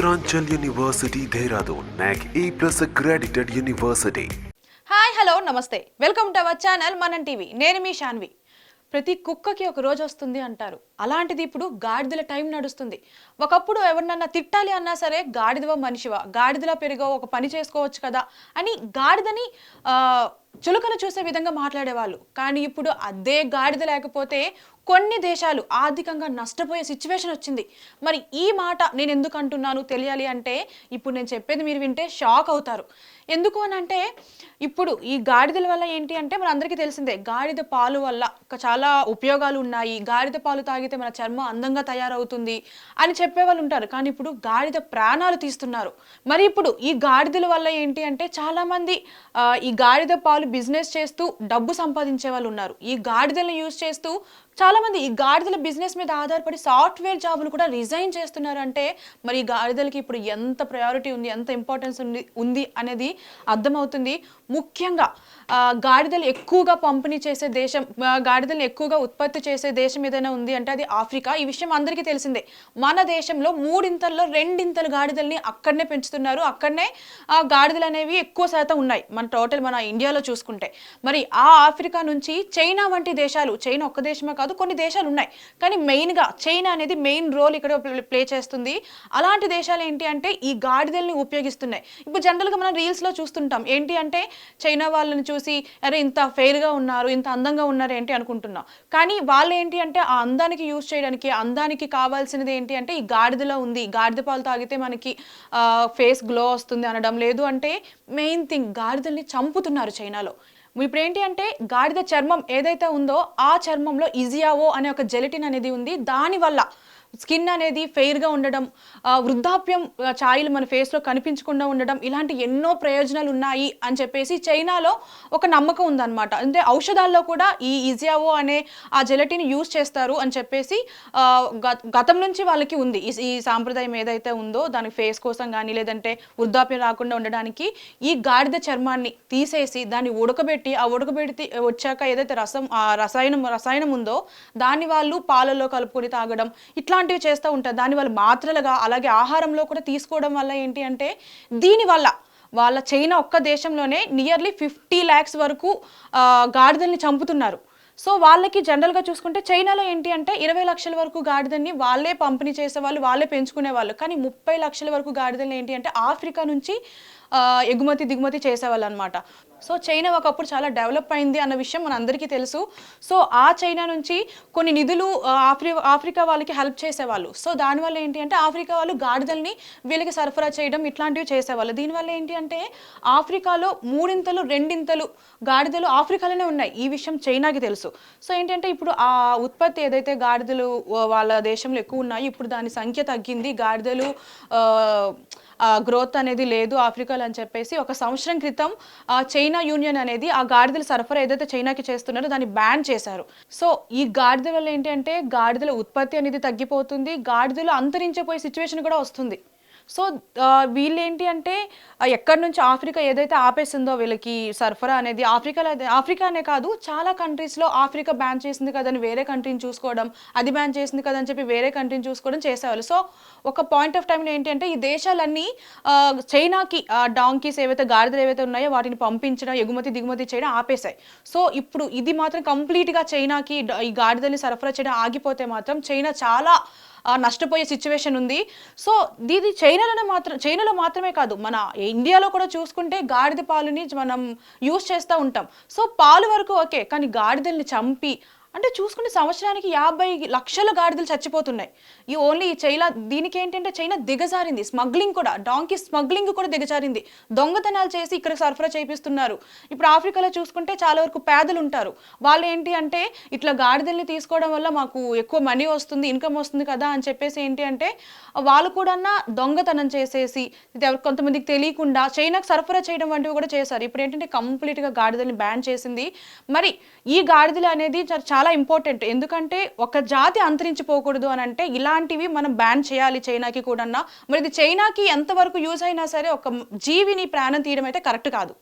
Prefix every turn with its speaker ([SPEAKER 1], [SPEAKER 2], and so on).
[SPEAKER 1] Uttaranchal university Dehradun NAAC A plus accredited university
[SPEAKER 2] hi hello నమస్తే welcome to our channel Manam TV నేను మీ శాన్వి ప్రతి కుక్కకి ఒక రోజు వస్తుంది అంటారు. అలాంటిది ఇప్పుడు గాడిదల టైం నడుస్తుంది. ఒకప్పుడు ఎవరినన్నా తిట్టాలి అన్నా సరే గాడిదవ మనిషివా? గాడిదలా పెరిగో ఒక పని చేసుకోవచ్చు కదా? అని గాడిదని చులకన చూసే విధంగా మాట్లాడేవాళ్ళు. కానీ ఇప్పుడు అదే గాడిద లేకపోతే కొన్ని దేశాలు ఆర్థికంగా నష్టపోయే సిచ్యువేషన్ వచ్చింది. మరి ఈ మాట నేను ఎందుకు అంటున్నాను తెలియాలి అంటే ఇప్పుడు నేను చెప్పేది మీరు వింటే షాక్ అవుతారు. ఎందుకు అని అంటే ఇప్పుడు ఈ గాడిదల వల్ల ఏంటి అంటే మన అందరికీ తెలిసిందే గాడిద పాలు వల్ల చాలా ఉపయోగాలు ఉన్నాయి. గాడిద పాలు తాగితే మన చర్మం అందంగా తయారవుతుంది అని చెప్పేవాళ్ళు ఉంటారు. కానీ ఇప్పుడు గాడిద ప్రాణాలు తీస్తున్నారు. మరి ఇప్పుడు ఈ గాడిదల వల్ల ఏంటి అంటే చాలామంది ఈ గాడిద పాలు బిజినెస్ చేస్తూ డబ్బు సంపాదించే వాళ్ళు ఉన్నారు. ఈ గాడిదలను యూజ్ చేస్తూ చాలా మంది ఈ గాడిదల బిజినెస్ మీద ఆధారపడి సాఫ్ట్వేర్ జాబులు కూడా రిజైన్ చేస్తున్నారు అంటే మరి ఈ గాడిదలకి ఇప్పుడు ఎంత ప్రయారిటీ ఉంది ఎంత ఇంపార్టెన్స్ ఉంది ఉంది అనేది అర్థమవుతుంది. ముఖ్యంగా గాడిదలు ఎక్కువగా పంపిణీ చేసే దేశం గాడిదలను గాడిదలు ఎక్కువగా ఉత్పత్తి చేసే దేశం ఏదైనా ఉంది అంటే అది ఆఫ్రికా. ఈ విషయం అందరికీ తెలిసిందే. మన దేశంలో మూడింతల్లో రెండింతలు గాడిదల్ని అక్కడనే పెంచుతున్నారు. అక్కడనే ఆ గాడిదలు అనేవి ఎక్కువ శాతం ఉన్నాయి. మన టోటల్ మన ఇండియాలో చూసుకుంటే. మరి ఆ ఆఫ్రికా నుంచి చైనా వంటి దేశాలు చైనా ఒక్క దేశమే కాదు కొన్ని దేశాలు ఉన్నాయి. కానీ మెయిన్గా చైనా అనేది మెయిన్ రోల్ ఇక్కడ ప్లే చేస్తుంది. అలాంటి దేశాలు ఏంటి అంటే ఈ గాడిదల్ని ఉపయోగిస్తున్నాయి. ఇప్పుడు జనరల్గా మనం రీల్స్లో చూస్తుంటాం. ఏంటి అంటే చైనా వాళ్ళని చూసి అరే ఇంత ఫెయిర్గా ఉన్నారు ఇంత అందంగా ఉన్నారు ఏంటి అనుకుంటున్నాం. కానీ వాళ్ళు ఏంటి అంటే ఆ అందానికి యూజ్ చేయడానికి అందానికి కావాల్సినది ఏంటి అంటే ఈ గాడిదలో ఉంది. గాడిద పాలు తాగితే మనకి ఫేస్ గ్లో వస్తుంది అనడం లేదు. అంటే మెయిన్ థింగ్ గాడిదల్ని చంపుతున్నారు చైనాలో. ఇప్పుడు ఏంటి అంటే గాడిద చర్మం ఏదైతే ఉందో ఆ చర్మంలో ఇజియావో అనే ఒక జెలటిన్ అనేది ఉంది. దానివల్ల స్కిన్ అనేది ఫెయిర్గా ఉండడం వృద్ధాప్యం ఛాయలు మన ఫేస్లో కనిపించకుండా ఉండడం ఇలాంటి ఎన్నో ప్రయోజనాలు ఉన్నాయి అని చెప్పేసి చైనాలో ఒక నమ్మకం ఉందన్నమాట. అంటే ఔషధాల్లో కూడా ఈ ఇజియావో అనే ఆ జెలటిన్ యూజ్ చేస్తారు అని చెప్పేసి గతం నుంచి వాళ్ళకి ఉంది. ఈ- సాంప్రదాయం ఏదైతే ఉందో దానికి ఫేస్ కోసం కానీ లేదంటే వృద్ధాప్యం రాకుండా ఉండడానికి ఈ గాడిద చర్మాన్ని తీసేసి దాన్ని ఉడకబెట్టి ఆ ఉడకబెట్టి వచ్చాక ఏదైతే రసం ఆ రసాయనం రసాయనం ఉందో దాన్ని వాళ్ళు పాలలో కలుపుకొని తాగడం ఇట్లా ఇలాంటివి చేస్తూ ఉంటారు. దాని మాత్రలుగా అలాగే ఆహారంలో కూడా తీసుకోవడం వల్ల ఏంటి అంటే దీనివల్ల వాళ్ళ చైనా ఒక్క దేశంలోనే నియర్లీ ఫిఫ్టీ ల్యాక్స్ వరకు గాడిదల్ని చంపుతున్నారు. సో వాళ్ళకి జనరల్గా చూసుకుంటే చైనాలో ఏంటి అంటే ఇరవై లక్షల వరకు గాడిదని వాళ్ళే పంపిణీ చేసేవాళ్ళు వాళ్ళే పెంచుకునే వాళ్ళు కానీ ముప్పై లక్షల వరకు గాడిదలు ఏంటి అంటే ఆఫ్రికా నుంచి ఎగుమతి దిగుమతి చేసేవాళ్ళు అనమాట సో చైనా ఒకప్పుడు చాలా డెవలప్ అయింది అన్న విషయం మన అందరికీ తెలుసు. సో ఆ చైనా నుంచి కొన్ని నిధులు ఆఫ్రి ఆఫ్రికా వాళ్ళకి హెల్ప్ చేసేవాళ్ళు. సో దానివల్ల ఏంటి అంటే ఆఫ్రికా వాళ్ళు గాడిదల్ని వీళ్ళకి సరఫరా చేయడం ఇట్లాంటివి చేసేవాళ్ళు. దీనివల్ల ఏంటి అంటే ఆఫ్రికాలో మూడింతలు రెండింతలు గాడిదలు ఆఫ్రికాలోనే ఉన్నాయి. ఈ విషయం చైనాకి తెలుసు. సో ఏంటంటే ఇప్పుడు ఆ ఉత్పత్తి ఏదైతే గాడిదలు వాళ్ళ దేశంలో ఎక్కువ ఉన్నాయి ఇప్పుడు దాని సంఖ్య తగ్గింది. గాడిదలు గ్రోత్ అనేది లేదు ఆఫ్రికాలో అని చెప్పేసి ఒక సంవత్సరం క్రితం ఆ, చైనా యూనియన్ అనేది ఆ గాడిదల సరఫరా ఏదైతే చైనాకి చేస్తున్నారో దాన్ని బ్యాన్ చేశారు. సో ఈ గాడిదల వల్ల ఏంటి అంటే గాడిదల ఉత్పత్తి అనేది తగ్గిపోతుంది గాడిదలు అంతరించిపోయే సిచ్యువేషన్ కూడా వస్తుంది. సో వీళ్ళేంటి అంటే ఎక్కడి నుంచి ఆఫ్రికా ఏదైతే ఆపేసిందో వీళ్ళకి సరఫరా అనేది ఆఫ్రికాలో అయితే- ఆఫ్రికా అనే కాదు చాలా కంట్రీస్లో ఆఫ్రికా బ్యాన్ చేసింది కదని వేరే కంట్రీని చూసుకోవడం అది బ్యాన్ చేసింది కదని చెప్పి వేరే కంట్రీని చూసుకోవడం చేసేవాళ్ళు. సో ఒక పాయింట్ ఆఫ్ టైంలో ఏంటి అంటే ఈ దేశాలన్నీ చైనాకి డాంకీస్ ఏవైతే గాడిదలు ఏవైతే ఉన్నాయో వాటిని పంపించడం ఎగుమతి దిగుమతి చేయడం ఆపేశాయి. సో ఇప్పుడు ఇది మాత్రం కంప్లీట్గా చైనాకి ఈ గాడిదల్ని సరఫరా చేయడం ఆగిపోతే మాత్రం చైనా చాలా నష్టపోయే సిచ్యువేషన్ ఉంది. సో ఇది చైనాలోనే మాత్రం చైనాలో మాత్రమే కాదు మన ఇండియాలో కూడా చూసుకుంటే గాడిద పాలుని మనం యూస్ చేస్తూ ఉంటాం. సో పాలు వరకు ఓకే కానీ గాడిదల్ని చంపి అంటే చూసుకుంటే సంవత్సరానికి యాభై లక్షల గాడిదలు చచ్చిపోతున్నాయి. ఈ ఓన్లీ చైనా దీనికి ఏంటంటే చైనా దిగజారింది. స్మగ్లింగ్ కూడా డాంకీ స్మగ్లింగ్ కూడా దిగజారింది. దొంగతనాలు చేసి ఇక్కడ సరఫరా చేపిస్తున్నారు. ఇప్పుడు ఆఫ్రికాలో చూసుకుంటే చాలా వరకు పేదలు ఉంటారు. వాళ్ళు ఏంటి అంటే ఇట్లా గాడిదల్ని తీసుకోవడం వల్ల మాకు ఎక్కువ మనీ వస్తుంది ఇన్కమ్ వస్తుంది కదా అని చెప్పేసి ఏంటి అంటే వాళ్ళు కూడా దొంగతనం చేసేసి ఎవరికి కొంతమందికి తెలియకుండా చైనాకు సరఫరా చేయడం వంటివి కూడా చేశారు. ఇప్పుడు ఏంటంటే కంప్లీట్గా గాడిదల్ని బ్యాన్ చేసింది. మరి ఈ గాడిదలు అనేది చాలా చాలా ఇంపార్టెంట్ ఎందుకంటే ఒక జాతి అంతరించిపోకూడదు అని అంటే ఇలాంటివి మనం బ్యాన్ చేయాలి చైనాకి కూడా మరి ఇది చైనాకి ఎంతవరకు యూజ్ అయినా సరే ఒక జీవిని ప్రాణం తీయడం అయితే కరెక్ట్ కాదు.